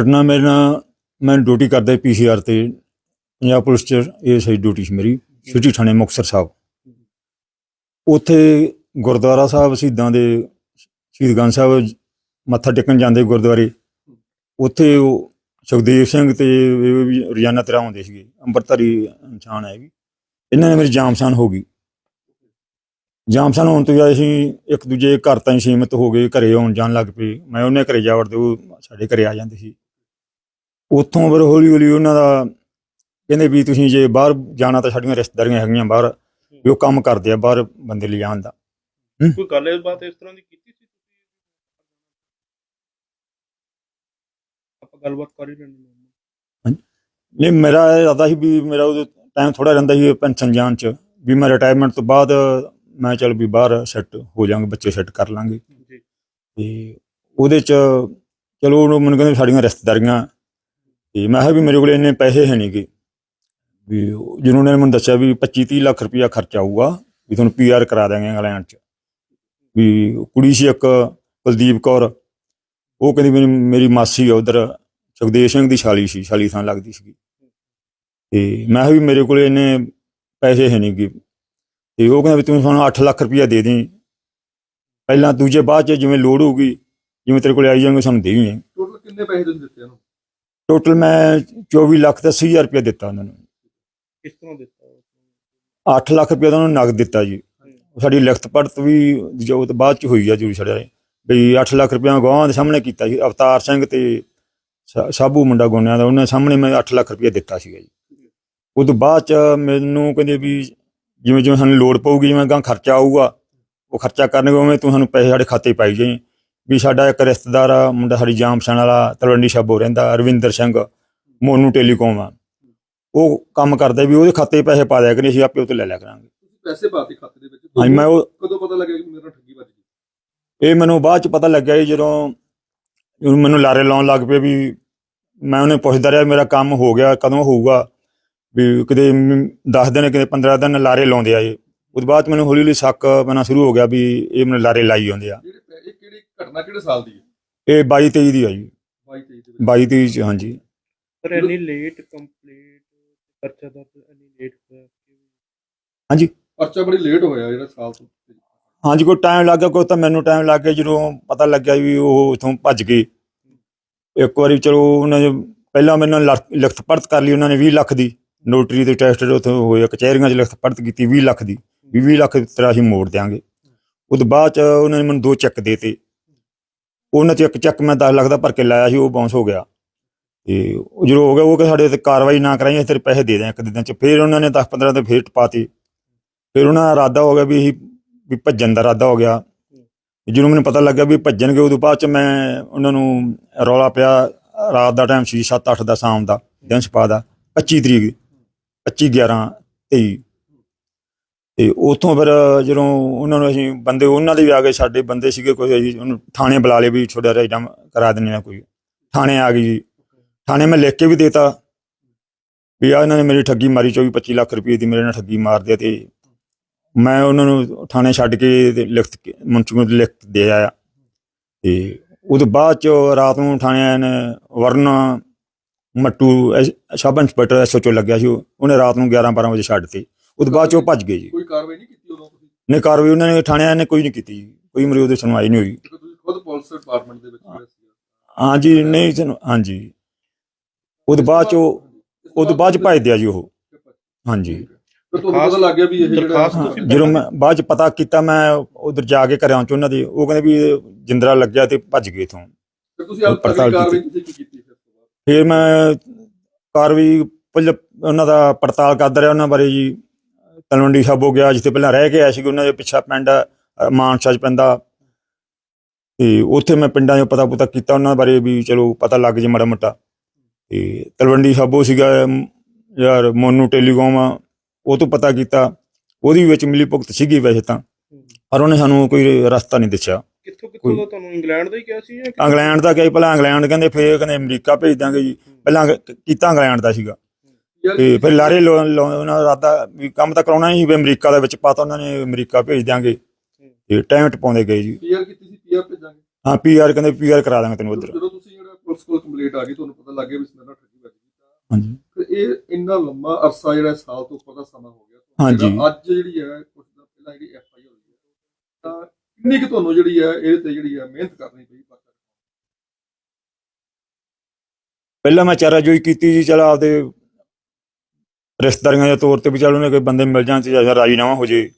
ਘਟਨਾ ਮੇਰੇ ਨਾਲ, ਮੈਂ ਡਿਊਟੀ ਕਰਦਾ ਪੀਸੀਆਰ ਤੇ, ਪੰਜਾਬ ਪੁਲਿਸ ਚ ਇਹ ਸਹੀ ਡਿਊਟੀ ਸੀ ਮੇਰੀ, ਸਿਟੀ ਥਾਣੇ ਮੁਕਤਸਰ ਸਾਹਿਬ। ਉੱਥੇ ਗੁਰਦੁਆਰਾ ਸਾਹਿਬ ਸ਼ਹੀਦਾਂ ਦੇ ਸ਼ਹੀਦਗੰਜ ਸਾਹਿਬ ਮੱਥਾ ਟੇਕਣ ਜਾਂਦੇ ਗੁਰਦੁਆਰੇ। ਉੱਥੇ ਉਹ ਸੁਖਦੇਵ ਸਿੰਘ ਤੇ ਵੀ ਰੋਜ਼ਾਨਾ ਤਰ੍ਹਾਂ ਆਉਂਦੇ ਸੀਗੇ, ਅੰਮ੍ਰਿਤਧਾਰੀ ਇਨਸਾਨ ਹੈ ਵੀ। ਇਹਨਾਂ ਨੇ ਮੇਰੀ ਜਾਮਸਾਨ ਹੋ ਗਈ। ਜਾਮਸਾਨ ਹੋਣ ਤੋਂ ਬਾਅਦ ਅਸੀਂ ਇੱਕ ਦੂਜੇ ਘਰ ਤਾਂ ਹੀ ਸੀਮਿਤ ਹੋ ਗਏ, ਘਰੇ ਆਉਣ ਜਾਣ ਲੱਗ ਪਏ। ਮੈਂ ਉਹਨੇ ਘਰੇ ਜਾ ਵੜਦੇ, ਉਹ ਸਾਡੇ ਘਰੇ ਆ ਜਾਂਦੇ ਸੀ। ਉੱਥੋਂ ਫਿਰ ਹੌਲੀ ਹੌਲੀ ਉਹਨਾਂ ਦਾ ਕਹਿੰਦੇ ਵੀ ਤੁਸੀਂ ਜੇ ਬਾਹਰ ਜਾਣਾ ਤਾਂ ਸਾਡੀਆਂ ਰਿਸ਼ਤੇਦਾਰੀਆਂ ਹੈਗੀਆਂ ਬਾਹਰ ਵੀ ਉਹ ਕੰਮ ਕਰਦੇ ਆ ਬਾਹਰ ਬੰਦੇ ਲੈ ਜਾਣ ਦਾ। ਕੋਈ ਗੱਲ ਇਸ ਬਾਤ ਇਸ ਤਰ੍ਹਾਂ ਦੀ ਕੀਤੀ ਸੀ ਤੁਸੀਂ? ਆਪਾਂ ਗੱਲਬਾਤ ਕਰ ਹੀ ਲੈਣੀ ਨਹੀਂ ਮੇਰਾ ਇਰਾਦਾ ਸੀ ਵੀ ਮੇਰਾ ਉਹ ਟਾਈਮ ਥੋੜਾ ਰਹਿੰਦਾ ਸੀ ਪੈਨਸ਼ਨ ਜਾਣ ਚ ਵੀ ਮੈਂ ਰਿਟਾਇਰਮੈਂਟ ਤੋਂ ਬਾਅਦ ਮੈਂ ਚੱਲ ਵੀ ਬਾਹਰ ਸੈੱਟ ਹੋ ਜਾਵਾਂਗੇ ਬੱਚੇ ਸੈੱਟ ਕਰ ਲਾਂਗੇ। ਜੀ। ਤੇ ਉਹਦੇ ਚ ਚਲੋ ਉਹਨੂੰ ਮੈਨੂੰ ਕਹਿੰਦੇ ਸਾਡੀਆਂ ਰਿਸ਼ਤੇਦਾਰੀਆਂ ਤੇ ਮੈਂ ਕਿਹਾ ਵੀ ਮੇਰੇ ਕੋਲ ਇੰਨੇ ਪੈਸੇ ਹੈ ਨਹੀਂਗੇ ਵੀ ਉਹ- ਜਿਹਨਾਂ ਨੇ ਮੈਨੂੰ ਦੱਸਿਆ ਵੀ 25 30 ਲੱਖ ਰੁਪਇਆ ਖਰਚਾ ਆਊਗਾ, ਵੀ ਤੁਹਾਨੂੰ ਪੀਆਰ ਕਰਾ ਦਾਂਗੇ ਇੰਗਲੈਂਡ ਚ। ਵੀ ਕੁੜੀ ਸੀ ਇੱਕ, ਕੁਲਦੀਪ ਕੌਰ। ਉਹ ਕਹਿੰਦੀ ਮੇਰੀ ਮੇਰੀ ਮਾਸੀ ਆ ਉਧਰ, ਸੁਖਦੇਵ ਸਿੰਘ ਦੀ ਛਾਲੀ ਸੀ, ਛਾਲੀ ਥਾਂ ਲੱਗਦੀ ਸੀ ਤੇ ਮੈਂ ਕਿਹਾ ਵੀ ਮੇਰੇ ਕੋਲ ਇੰਨੇ ਪੈਸੇ ਹੈ ਨਹੀਂਗੇ ਤੇ ਉਹ ਕਹਿੰਦਾ ਵੀ ਤੂੰ ਸਾਨੂੰ 8 ਲੱਖ ਰੁਪਇਆ ਦੇ ਦੇ ਪਹਿਲਾਂ ਦੂਜੇ ਬਾਅਦ ਚ ਜਿਵੇਂ ਲੋੜ ਹੋਊਗੀ, ਜਿਵੇਂ ਤੇਰੇ ਕੋਲ ਆਈ ਜਾਣਗੇ ਸਾਨੂੰ ਦੇਵੀਂ ਟੋਟਲ ਕਿੰਨੇ ਪੈਸੇ ਤੁਸੀਂ ਦਿੱਤੇ ਉਹਨੂੰ? ਟੋਟਲ ਮੈਂ 24 ਲੱਖ ਤੇ 80000 ਰੁਪਇਆ ਦਿੱਤਾ ਉਹਨਾਂ ਨੂੰ। ਕਿਸ ਤਰ੍ਹਾਂ ਦਿੱਤਾ? 8 ਲੱਖ ਤਾਂ ਉਹਨਾਂ ਨੂੰ ਨਗਦ ਦਿੱਤਾ ਜੀ। ਸਾਡੀ ਲਿਖਤ ਪੜਤ ਵੀ ਜੋ ਬਾਅਦ ਚ ਹੋਈ ਆ ਜੂਰੀ ਛੜਿਆ ਵੀ 8 ਲੱਖ ਰੁਪਇਆ ਗਵਾਹਾਂ ਦੇ ਸਾਹਮਣੇ ਕੀਤਾ ਸੀ ਅਵਤਾਰ ਸਿੰਘ ਤੇ ਸਾਬੂ ਮੁੰਡਾ ਗੋਨਿਆਂ ਦਾ ਉਹਨਾਂ ਸਾਹਮਣੇ ਮੈਂ 8 ਲੱਖ ਰੁਪਇਆ ਦਿੱਤਾ ਸੀਗਾ ਜੀ। ਉਹ ਤੋਂ ਬਾਅਦ ਚ ਮੈਨੂੰ ਕਹਿੰਦੇ ਵੀ ਜਿਵੇਂ ਜਿਵੇਂ ਸਾਨੂੰ ਲੋੜ ਪਊਗੀ ਜਿਵੇਂ ਗਾਂ ਖਰਚਾ ਆਊਗਾ ਉਹ ਖਰਚਾ ਕਰਨਗੇ ਉਵੇਂ ਤੂੰ ਸਾਨੂੰ ਪੈਸੇ ਸਾਡੇ ਖਾਤੇ ਪਾਈ ਜਾਈਂ। ਵੀ ਸਾਡਾ ਇੱਕ ਰਿਸ਼ਤੇਦਾਰ ਆ ਮੁੰਡਾ ਸਾਡੀ ਜਾਮਸਣ ਵਾਲਾ ਤਲਵੰਡੀ ਸਾਬੋ ਰਹਿੰਦਾ ਰਵਿੰਦਰ ਸਿੰਘ ਮੋਨੂ ਟੈਲੀਕਾਮ ਆ। ਉਹ ਕੰਮ ਕਰਦਾ ਵੀ ਉਹਦੇ ਖਾਤੇ 'ਚ ਪੈਸੇ ਪਾ ਦਿਆ ਕਰੀ ਅਸੀਂ ਆਪੇ ਉਹ ਤੋਂ ਲੈ ਲਿਆ ਕਰਾਂਗੇ। ਤੁਸੀਂ ਪੈਸੇ ਪਾਤੇ ਖਾਤੇ ਦੇ ਵਿੱਚ। ਹਾਂਜੀ ਮੈਂ ਉਹ ਕਦੋਂ ਪਤਾ ਲੱਗਿਆ ਕਿ ਮੇਰੇ ਨਾਲ ਠੱਗੀ ਵੱਜ ਗਈ? ਇਹ ਮੈਨੂੰ ਬਾਅਦ ਚ ਪਤਾ ਲੱਗਿਆ ਜੀ ਜਦੋਂ ਜਦੋਂ ਮੈਨੂੰ ਲਾਰੇ ਲਾਉਣ ਲੱਗ ਪਏ ਵੀ ਮੈਂ ਉਹਨੇ ਪੁੱਛਦਾ ਰਿਹਾ ਮੇਰਾ ਕੰਮ ਹੋ ਗਿਆ ਕਦੋਂ ਹੋਊਗਾ? ਵੀ ਕਿਤੇ 10 ਦਿਨ ਕਿਤੇ 15 ਦਿਨ ਲਾਰੇ ਲਾਉਂਦੇ ਆ ਇਹ। ਉਹਦੇ ਬਾਅਦ 'ਚ ਮੈਨੂੰ ਹੌਲੀ ਹੌਲੀ ਸ਼ੱਕ ਪੈਣਾ ਸ਼ੁਰੂ ਹੋ ਗਿਆ ਵੀ ਇਹ ਮੈਨੂੰ ਲਾਰੇ ਲਾਈ ਜਾਂਦੇ ਆ। ਜਿਹੜੇ ਘਟਨਾ ਕਿਹੜੇ ਸਾਲ ਦੀ ਹੈ? ਇਹ 22 23 ਦੀ ਆ ਜੀ 22 23 ਦੇ। ਵਿੱਚ 22 23 ਚ ਹਾਂਜੀ। ਪਰ ਇੰਨੀ ਲੇਟ ਕੰਪਲੀਟ ਖਰਚਾ ਦਾ ਇੰਨੀ ਲੇਟ ਹੋਇਆ ਹਾਂਜੀ। ਪਰਚਾ ਬੜੀ ਲੇਟ ਹੋਇਆ ਜਿਹੜਾ ਸਾਲ ਤੋਂ। ਹਾਂਜੀ ਕੋਈ ਟਾਈਮ ਲੱਗ ਗਿਆ ਕੋਈ ਤਾਂ ਮੈਨੂੰ ਟਾਈਮ ਲੱਗ ਗਿਆ ਜਦੋਂ ਪਤਾ ਲੱਗਿਆ ਵੀ ਉਹ ਉਥੋਂ ਭੱਜ ਗਏ ਇੱਕ ਵਾਰੀ ਚਲੋ ਉਹਨਾਂ ਨੇ ਪਹਿਲਾਂ ਮੈਨੂੰ ਲਖ- ਲਿਖਤ ਪੜਤ ਕਰ ਲਈ ਉਹਨਾਂ ਨੇ 20 ਲੱਖ ਦੀ। ਨੋਟਰੀ ਦੇ ਟੈਸਟ ਉਥੋਂ ਹੋਇਆ ਕਚਹਿਰੀਆਂ 'ਚ ਲਿਖਤ ਪੜਤ ਕੀਤੀ 20 ਲੱਖ ਦੀ। ਵੀ 20 ਲੱਖ ਤੇਰਾ ਅਸੀਂ ਮੋੜ ਦਿਆਂਗੇ। ਤੋਂ ਬਾਅਦ ਚ ਉਹਨਾਂ ਨੇ ਮੈਨੂੰ ਦੋ ਚੈੱਕ ਦੇਤੇ ਉਹਨਾਂ ਚ ਇੱਕ ਚੱਕ ਮੈਂ 10 ਲੱਖ ਦਾ ਭਰ ਕੇ ਲਾਇਆ ਸੀ, ਉਹ ਬਾਉਂਸ ਹੋ ਗਿਆ। ਤੇ ਉਹ ਜਦੋਂ ਹੋ ਗਿਆ, ਉਹ ਕਿ ਸਾਡੇ ਤੇ ਕਾਰਵਾਈ ਨਾ ਕਰਾਈ ਅਸੀਂ ਤੇਰੇ ਪੈਸੇ ਦੇ ਦਿਆਂ ਇੱਕ ਦਿਨ ਚ। ਫਿਰ ਉਹਨਾਂ ਨੇ 10 15 ਦੇ ਫੇਰ ਟਪਾਤੇ ਫਿਰ ਉਹਨਾਂ ਦਾ ਇਰਾਦਾ ਹੋ ਗਿਆ ਵੀ ਅਸੀਂ ਵੀ ਭੱਜਣ ਦਾ ਇਰਾਦਾ ਹੋ ਗਿਆ। ਜਦੋਂ ਮੈਨੂੰ ਪਤਾ ਲੱਗਾ ਵੀ ਭੱਜਣਗੇ, ਉਦੋਂ ਬਾਅਦ ਚ ਮੈਂ ਉਹਨਾਂ ਨੂੰ ਰੌਲਾ ਪਿਆ ਰਾਤ ਦਾ ਟਾਈਮ ਸੀ 7-8 ਦਾ, ਸ਼ਾਮ ਦਾ, ਦਿਨ ਛਪਾ ਦਾ 25 ਤਰੀਕ 25 11 23 ਤੇ ਉਥੋਂ ਫਿਰ ਜਦੋਂ ਉਹਨਾਂ ਨੂੰ ਅਸੀਂ ਬੰਦੇ, ਉਹਨਾਂ ਦੇ ਵੀ ਆ ਗਏ, ਸਾਡੇ ਬੰਦੇ ਸੀਗੇ ਕੋਈ, ਅਸੀਂ ਉਹਨੂੰ ਥਾਣੇ ਬੁਲਾ ਲਏ ਵੀ ਛੋੜਾ ਰੇਜਾ ਕਰਾ ਦਿੰਦੇ ਆ ਕੋਈ। ਥਾਣੇ ਆ ਗਈ ਜੀ। ਥਾਣੇ ਮੈਂ ਲਿਖ ਕੇ ਵੀ ਦੇਤਾ ਵੀ ਆ ਇਹਨਾਂ ਨੇ ਮੇਰੀ ਠੱਗੀ ਮਾਰੀ 24 25 ਲੱਖ ਰੁਪਏ ਦੀ ਮੇਰੇ ਨਾਲ ਠੱਗੀ ਮਾਰਦੇ ਆ ਤੇ ਮੈਂ ਉਹਨਾਂ ਨੂੰ ਥਾਣੇ ਛੱਡ ਕੇ ਲਿਖਤ ਕੇ- ਮੁਨਸ਼ੀ ਲਿਖ ਦੇ ਆਇਆ। ਤੇ ਉਹਦੇ ਬਾਅਦ ਚ ਰਾਤ ਨੂੰ ਥਾਣੇ ਆਏ ਨੇ, Varun Mattu S- sub inspector SHO ਲੱਗਿਆ ਸੀ ਉਹ- ਉਹਨੇ ਰਾਤ ਨੂੰ 11 12 ਵਜੇ ਛੱਡਤੇ ਉਹਦੇ ਬਾਅਦ ਚ ਉਹ ਭੱਜ ਗਏ ਜੀ। ਕੋਈ ਕਾਰਵਾਈ ਨਹੀਂ ਕੀਤੀ ਉਦੋਂ ਤੁਸੀਂ? ਨੇ ਕਾਰਵਾਈ ਉਹਨਾਂ ਨੇ ਥਾਣੇ ਆਏ ਨੇ ਕੋਈ ਨਹੀਂ ਕੀਤੀ ਜੀ। ਕੋਈ ਮਰੀ ਉਹਦੀ ਸੁਣਵਾਈ ਨਹੀਂ ਹੋਈ। ਕਿਉਂਕਿ ਤੁਸੀਂ ਖੁਦ ਪੁਲਿਸ ਡਿਪਾਰਟਮੈਂਟ ਦੇ ਵਿੱਚ ਰਹੇ ਸੀ ਹਾਂਜੀ ਨਹੀਂ ਸਾਨੂੰ ਹਾਂਜੀ। ਉਹਦੇ ਬਾਅਦ ਚ ਉਹ ਉਹਦੇ ਬਾਅਦ ਚ ਭੱਜਦੇ ਆ ਜੀ ਉਹ। ਹਾਂਜੀ। ਤੁਹਾਨੂੰ ਪਤਾ ਲੱਗ ਗਿਆ ਵੀ ਇਹ ਜਿਹੜਾ ਦਰਖਾਸਤ ਹਾਂ, ਤੁਸੀਂ ਜਦੋਂ ਮੈਂ ਬਾਅਦ ਚ ਪਤਾ ਕੀਤਾ ਮੈਂ ਉਧਰ ਜਾ ਕੇ ਘਰਾਂ ਚ ਉਹਨਾਂ ਦੇ। ਉਹ ਕਹਿੰਦੇ ਵੀ ਜਿੰਦਰਾ ਲੱਗਿਆ ਤੇ ਭੱਜ ਗਏ ਇਥੋਂ। ਫਿਰ ਤੁਸੀਂ ਅਗਲੀ ਪੜਤਾਲ ਕਾਰਵਾਈ ਕੀਤੀ। ਤੁਸੀਂ ਕੀ ਕੀਤੀ ਫਿਰ ਉਸ ਤੋਂ ਬਾਅਦ? ਫਿਰ ਮੈਂ ਕਾਰਵਾਈ ਪਹਿਲਾਂ ਉਹਨਾਂ ਦਾ ਪੜਤਾਲ ਕਰਦਾ ਰਿਹਾ ਉਹਨਾਂ ਬਾਰੇ ਜੀ। ਤਲਵੰਡੀ ਸਾਬੋ ਗਿਆ ਜਿੱਥੇ ਪਹਿਲਾਂ ਰਹਿ ਕੇ ਆਇਆ ਸੀ ਉਹਨਾਂ ਦੇ ਪਿੱਛਾ ਪਿੰਡ ਮਾਨਸਾ ਚ ਪੈਂਦਾ। ਤੇ ਉੱਥੇ ਮੈਂ ਪਿੰਡਾਂ 'ਚ ਪਤਾ ਪੁਤਾ ਕੀਤਾ ਉਹਨਾਂ ਬਾਰੇ ਵੀ ਚਲੋ ਪਤਾ ਲੱਗ ਜੇ ਮਾੜਾ ਮੋਟਾ ਤੇ ਤਲਵੰਡੀ ਸਾਬੋ ਸੀਗਾ ਯਾਰ ਮੋਨੂ ਟੈਲੀਕਾਮ ਆ ਉਹ ਤੋਂ ਪਤਾ ਕੀਤਾ। ਉਹਦੀ ਵਿੱਚ ਮਿਲੀ ਭੁਗਤ ਸੀਗੀ ਵੈਸੇ ਤਾਂ ਪਰ ਉਹਨੇ ਸਾਨੂੰ ਕੋਈ ਰਸਤਾ ਨਹੀਂ ਦੱਸਿਆ। ਕਿੱਥੋਂ ਕਿੱਥੋਂ ਦਾ ਤੁਹਾਨੂੰ ਇੰਗਲੈਂਡ ਦਾ ਹੀ ਕਿਹਾ ਸੀ ਇੰਗਲੈਂਡ ਦਾ ਕਿਹਾ ਪਹਿਲਾਂ ਇੰਗਲੈਂਡ ਕਹਿੰਦੇ ਫੇਰ ਕਹਿੰਦੇ ਅਮਰੀਕਾ ਭੇਜ ਦਾਂਗੇ ਜੀ। ਪਹਿਲਾਂ ਕੀਤਾ ਇੰਗਲੈਂਡ ਦਾ ਸੀਗਾ। ਤੇ ਫਿਰ ਲਾਰੇ ਲੋ- ਲੋ- ਉਹਨਾਂ ਦਾ ਇਰਾਦਾ ਵੀ ਕੰਮ ਤਾਂ ਕਰਾਉਣਾ ਹੀ ਵੀ ਅਮਰੀਕਾ ਦੇ ਵਿੱਚ ਪਾਤਾ ਉਹਨਾਂ ਨੇ ਅਮਰੀਕਾ ਭੇਜ ਦਿਆਂਗੇ। ਤੇ ਟਾਈਮ ਟਪਾਉਂਦੇ ਗਏ ਜੀ। ਪੀਆਰ ਕੀਤੀ ਸੀ? ਪੀਆਰ ਭੇਜਾਂਗੇ? ਹਾਂ ਪੀਆਰ ਕਹਿੰਦੇ ਪੀਆਰ ਕਰਾ ਦਾਂਗੇ ਤੈਨੂੰ ਉਧਰ। ਜਦੋਂ ਤੁਸੀਂ ਜਿਹੜਾ ਪੁਲਿਸ ਕੋਲ ਕੰਪਲੀਟ ਆ ਗਈ ਤੁਹਾਨੂੰ ਪਤਾ ਲੱਗ ਗਿਆ ਵੀ ਨਾਲ ਠੱਗੀ ਵੱਜ ਗਈ ਤਾਂ। ਹਾਂਜੀ। ਫਿਰ ਇਹ ਇੰਨਾ ਲੰਮਾ ਅਰਸਾ ਜਿਹੜਾ ਸਾਲ ਤੋਂ ਉੱਪਰ ਦਾ ਸਮਾਂ ਹੋ ਗਿਆ। ਹਾਂਜੀ। ਅੱਜ ਜਿਹੜੀ ਹੈ ਕੁਝ ਦਿਨ ਪਹਿਲਾਂ ਜਿਹੜੀ ਐਫ ਆਈ ਹੋਈ ਹੈ ਤਾਂ ਕਿੰਨੀ ਕਿ ਤੁਹਾਨੂੰ ਜਿਹੜੀ ਹੈ ਇਹਦੇ ਤੇ ਜਿਹੜੀ ਹੈ ਮਿਹਨਤ ਕਰਨੀ ਪਈ ਪਤਾ ਪਹਿਲਾਂ ਮੈਂ ਚਾਰਾਜੋਈ ਕੀਤੀ ਜੀ ਚਲ ਆਪਦੇ ਰਿਸ਼ਤੇਦਾਰੀਆਂ ਦੇ ਤੌਰ ਤੇ ਵੀ ਚੱਲ ਉਹਨੇ ਕੋਈ ਬੰਦੇ ਮਿਲ ਜਾਣ ਤੇ ਜਾਂ ਰਾਜੀਨਾਮਾ ਹੋ ਜੇ।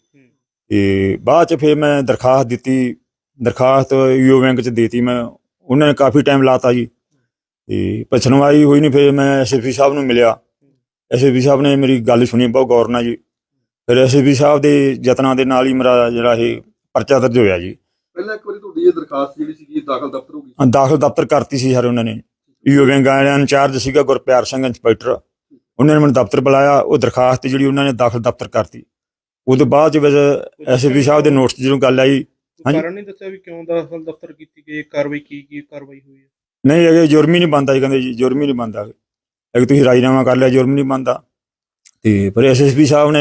ਤੇ ਬਾਅਦ ਚ ਫਿਰ ਮੈਂ ਦਰਖਾਸਤ ਦਿੱਤੀ ਦਰਖਾਸਤ ਯੂ ਬੈਂਕ ਚ ਦੇਤੀ ਮੈਂ। ਉਹਨਾਂ ਨੇ ਕਾਫੀ ਟਾਈਮ ਲਾਤਾ ਜੀ। ਤੇ ਪਰ ਸੁਣਵਾਈ ਹੋਈ ਨਹੀਂ ਫਿਰ ਮੈਂ ਐਸਐਸਪੀ ਸਾਹਿਬ ਨੂੰ ਮਿਲਿਆ। ਐਸਐਸਪੀ ਸਾਹਿਬ ਨੇ ਮੇਰੀ ਗੱਲ ਸੁਣੀ ਬਹੁਤ ਗੌਰ ਨਾਲ ਜੀ। ਫਿਰ ਐਸਐਸਪੀ ਸਾਹਿਬ ਦੇ ਯਤਨਾਂ ਦੇ ਨਾਲ ਹੀ ਮੇਰਾ ਜਿਹੜਾ ਇਹ ਪਰਚਾ ਦਰਜ ਹੋਇਆ ਜੀ। ਪਹਿਲਾਂ ਇੱਕ ਵਾਰੀ ਤੁਹਾਡੀ ਇਹ ਦਰਖਾਸਤ ਜਿਹੜੀ ਸੀਗੀ ਦਾਖਲ ਦਫ਼ਤਰ ਹੋ ਗਈ? ਦਾਖਲ ਦਫ਼ਤਰ ਕਰਤੀ ਸੀ ਸਰ ਉਹਨਾਂ ਨੇ। ਯੂ ਬੈਂਕ ਦਾ ਇੰਚਾਰਜ ਸੀਗਾ ਗੁਰਪਿਆਰ ਸਿੰਘ ਇੰਸਪੈਕਟਰ। ਉਹਨਾਂ ਨੇ ਮੈਨੂੰ ਦਫ਼ਤਰ ਬੁਲਾਇਆ ਉਹ ਦਰਖਾਸਤ ਜਿਹੜੀ ਉਹਨਾਂ ਨੇ ਦਾਖਲ ਦਫ਼ਤਰ ਕਰਤੀ। ਉਹਦੇ ਬਾਅਦ ਚ ਵਿੱਚ ਐਸਐਸਪੀ ਸਾਹਿਬ ਦੇ ਨੋਟਿਸ ਜਦੋਂ ਗੱਲ ਆਈ ਹਾਂਜੀ। ਕਾਰਨ ਨਹੀਂ ਦੱਸਿਆ ਵੀ ਕਿਉਂ ਦਾਖਲ ਦਫ਼ਤਰ ਕੀਤੀ ਗਈ ਕਾਰਵਾਈ ਕੀ ਕੀ ਕਾਰਵਾਈ ਹੋਈ ਹੈ? ਨਹੀਂ ਇਹ ਜੁਰਮ ਹੀ ਨਹੀਂ ਬੰਦਾ ਜੀ ਕਹਿੰਦੇ ਜੀ ਜੁਰਮ ਹੀ ਨਹੀਂ ਬੰਦਾ ਅਗਰ ਤੁਸੀਂ ਰਾਜੀਨਾਮਾ ਕਰ ਲਿਆ ਜੁਰਮ ਨਹੀਂ ਬੰਦਾ ਤੇ ਪਰ ਐਸਐਸਪੀ ਸਾਹਿਬ ਨੇ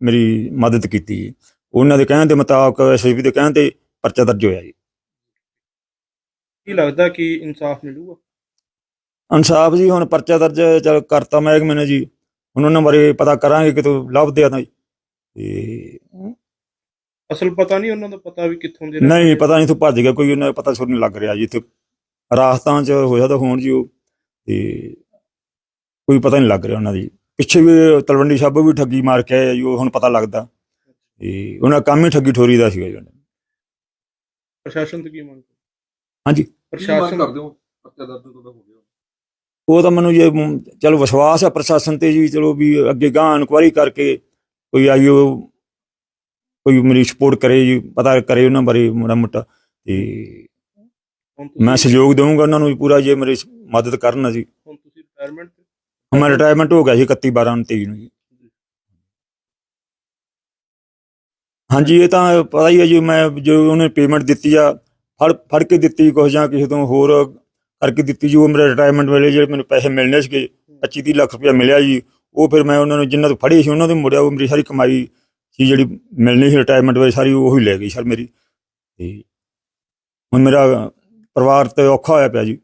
ਮੇਰੀ ਮਦਦ ਕੀਤੀ। ਉਹਨਾਂ ਦੇ ਕਹਿਣ ਦੇ ਮੁਤਾਬਕ ਐਸਐਸਪੀ ਦੇ ਕਹਿਣ ਤੇ ਪਰਚਾ ਦਰਜ ਹੋਇਆ ਜੀ। ਕੀ ਲੱਗਦਾ ਕਿ ਇਨਸਾਫ ਮਿਲੂਗਾ? ਇਨਸਾਫ ਜੀ ਹੁਣ ਪਰਚਾ ਦਰਜ ਚਲ ਕਰਤਾ ਮਹਿਕਮੇ ਨੇ ਜੀ। ਹੁਣ ਉਹਨਾਂ ਬਾਰੇ ਪਤਾ ਕਰਾਂਗੇ ਕਿਤੋਂ ਲੱਭਦੇ ਆ ਤਾਂ ਜੀ। ਤੇ ਅਸਲ ਪਤਾ ਨਹੀਂ ਉਹਨਾਂ ਦਾ ਪਤਾ ਵੀ ਕਿੱਥੋਂ ਦੇ ਨਹੀਂ ਪਤਾ ਨਹੀਂ ਤੂੰ ਭੱਜ ਗਿਆ ਕੋਈ ਉਹਨਾਂ ਦਾ ਪਤਾ ਸੁਣ ਲੱਗ ਰਿਹਾ ਜੀ। ਇੱਥੇ ਰਾਜਸਥਾਨ ਚ ਹੋਇਆ ਤਾਂ ਹੋਣ ਜੀ ਉਹ। ਤੇ ਕੋਈ ਪਤਾ ਨਹੀਂ ਲੱਗ ਰਿਹਾ ਉਹਨਾਂ ਦੀ। ਪਿੱਛੇ ਵੀ ਤਲਵੰਡੀ ਸਾਬੋ ਵੀ ਠੱਗੀ ਮਾਰ ਕੇ ਆਏ ਆ ਜੀ ਉਹ ਹੁਣ ਪਤਾ ਲੱਗਦਾ। ਤੇ ਉਹਨਾਂ ਦਾ ਕੰਮ ਹੀ ਠੱਗੀ ਠੋਰੀ ਦਾ ਸੀਗਾ ਜੀ ਉਹਨਾਂ। ਪ੍ਰਸ਼ਾਸਨ ਤੋਂ ਕੀ ਮੰਗ ਹਾਂਜੀ। ਪ੍ਰਸ਼ਾਸਨ ਕਰਦੇ ਹੋ? ਪਰਚਾ ਦਰਜ ਤੁਹਾਡਾ ਹੋ ਗਿਆ? ਉਹ ਤਾਂ ਮੈਨੂੰ ਜੇ ਚਲੋ ਵਿਸ਼ਵਾਸ ਹੈ ਪ੍ਰਸ਼ਾਸਨ ਤੇ ਜੀ ਚਲੋ ਵੀ ਅੱਗੇ ਗਾਂ ਇਨਕੁਆਇਰੀ ਕਰਕੇ ਕੋਈ ਆਈਓ ਕੋਈ ਮੇਰੀ ਸਪੋਰਟ ਕਰੇ ਜੀ ਪਤਾ ਕਰੇ ਉਹਨਾਂ ਬਾਰੇ ਮਾੜਾ ਮੋਟਾ ਤੇ ਮੈਂ ਸਹਿਯੋਗ ਦਊਂਗਾ ਉਹਨਾਂ ਨੂੰ ਵੀ ਪੂਰਾ ਜੇ ਮੇਰੀ ਮਦਦ ਕਰਨ ਜੀ। ਹੁਣ ਤੁਸੀਂ ਰਿਟਾਇਰਮੈਂਟ ਮੈਂ ਰਿਟਾਇਰਮੈਂਟ ਹੋ ਗਿਆ ਸੀ 31 12 23 ਨੂੰ ਜੀ। ਹਾਂਜੀ ਇਹ ਤਾਂ ਪਤਾ ਹੀ ਹੈ ਜੀ ਮੈਂ ਜੋ ਉਹਨੇ ਪੇਮੈਂਟ ਦਿੱਤੀ ਆ ਫੜ ਫੜ ਕੇ ਦਿੱਤੀ ਕੁਛ ਜਾਂ ਕਿਸੇ ਤੋਂ ਹੋਰ ਕਰਕੇ ਦਿੱਤੀ ਜੀ, ਉਹ ਮੇਰੇ ਰਿਟਾਇਰਮੈਂਟ ਵੇਲੇ ਜਿਹੜੇ ਮੈਨੂੰ ਪੈਸੇ ਮਿਲਣੇ ਸੀਗੇ 25 30 ਲੱਖ ਰੁਪਇਆ ਮਿਲਿਆ ਜੀ, ਉਹ ਫਿਰ ਮੈਂ ਉਹਨਾਂ ਨੂੰ ਜਿੰਨਾਂ ਤੋਂ ਫੜੇ ਸੀ, ਉਹਨਾਂ ਦੇ ਮੁੜਿਆ, ਉਹ ਮੇਰੀ ਸਾਰੀ ਕਮਾਈ ਸੀ ਜਿਹੜੀ ਮਿਲਣੀ ਸੀ ਰਿਟਾਇਰਮੈਂਟ ਵੇਲੇ, ਸਾਰੀ ਉਹ ਹੀ ਲੈ ਗਈ ਸਰ ਮੇਰੀ। ਤੇ ਹੁਣ ਮੇਰਾ ਪਰਿਵਾਰ ਤੇ ਔਖਾ ਹੋਇਆ ਪਿਆ ਜੀ।